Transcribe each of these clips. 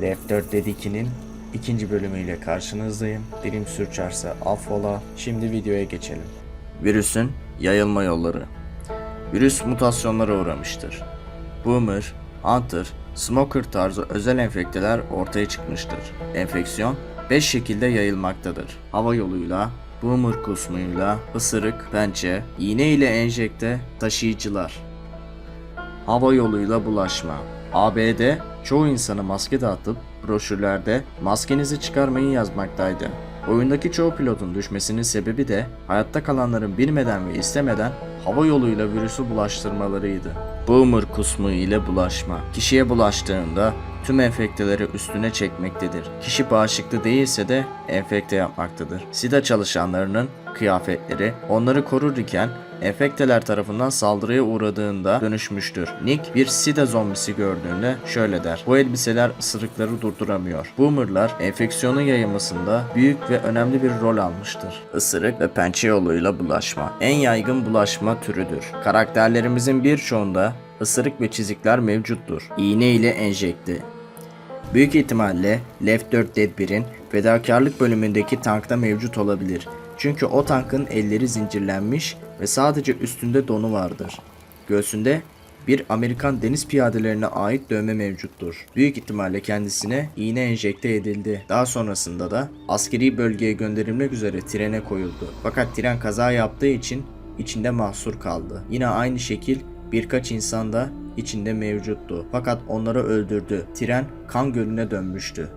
Left 4 Dead 2'nin ikinci bölümüyle karşınızdayım. Dilim sürçerse affola. Şimdi videoya geçelim. Virüsün yayılma yolları. Virüs mutasyonlara uğramıştır. Boomer, Hunter, Smoker tarzı özel enfekteler ortaya çıkmıştır. Enfeksiyon 5 şekilde yayılmaktadır. Hava yoluyla, Boomer kusmuyla, ısırık, pençe, iğne ile enjekte, taşıyıcılar. Hava yoluyla bulaşma. ABD çoğu insanı maske dağıtıp broşürlerde maskenizi çıkarmayın yazmaktaydı. Oyundaki çoğu pilotun düşmesinin sebebi de hayatta kalanların bilmeden ve istemeden hava yoluyla virüsü bulaştırmalarıydı. Boomer kusmu ile bulaşma. Kişiye bulaştığında tüm enfekteleri üstüne çekmektedir. Kişi bağışıklı değilse de enfekte yapmaktadır. SIDA çalışanlarının kıyafetleri onları korur iken enfekteler tarafından saldırıya uğradığında dönüşmüştür. Nick bir sida zombisi gördüğünde şöyle der. Bu elbiseler ısırıkları durduramıyor. Boomerlar enfeksiyonun yayılmasında büyük ve önemli bir rol almıştır. Isırık ve pençe yoluyla bulaşma. En yaygın bulaşma türüdür. Karakterlerimizin birçoğunda ısırık ve çizikler mevcuttur. İğne ile enjekte. Büyük ihtimalle Left 4 Dead 1'in fedakarlık bölümündeki tankta mevcut olabilir. Çünkü o tankın elleri zincirlenmiş ve sadece üstünde donu vardır. Göğsünde bir Amerikan deniz piyadelerine ait dövme mevcuttur. Büyük ihtimalle kendisine iğne enjekte edildi. Daha sonrasında da askeri bölgeye gönderilmek üzere trene koyuldu. Fakat tren kaza yaptığı için içinde mahsur kaldı. Yine aynı şekil birkaç insan da içinde mevcuttu. Fakat onları öldürdü. Tren kan gölüne dönmüştü.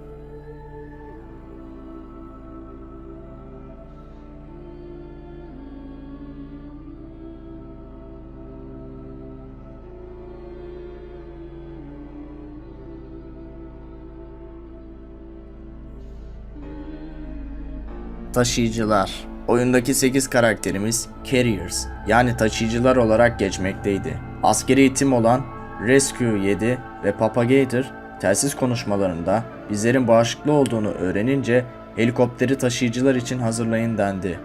Taşıyıcılar. Oyundaki 8 karakterimiz Carriers yani taşıyıcılar olarak geçmekteydi. Askeri eğitim olan Rescue 7 ve Propagator telsiz konuşmalarında bizlerin bağışıklı olduğunu öğrenince helikopteri taşıyıcılar için hazırlayın dendi.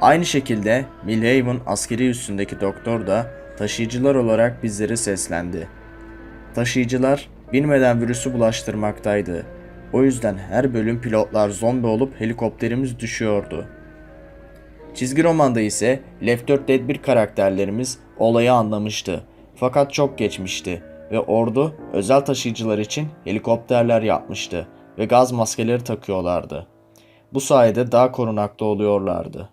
Aynı şekilde Milhaven askeri üstündeki doktor da taşıyıcılar olarak bizlere seslendi. Taşıyıcılar bilmeden virüsü bulaştırmaktaydı. O yüzden her bölüm pilotlar zombi olup helikopterimiz düşüyordu. Çizgi romanda ise Left 4 Dead 1 karakterlerimiz olayı anlamıştı. Fakat çok geçmişti ve ordu özel taşıyıcılar için helikopterler yapmıştı ve gaz maskeleri takıyorlardı. Bu sayede daha korunaklı oluyorlardı.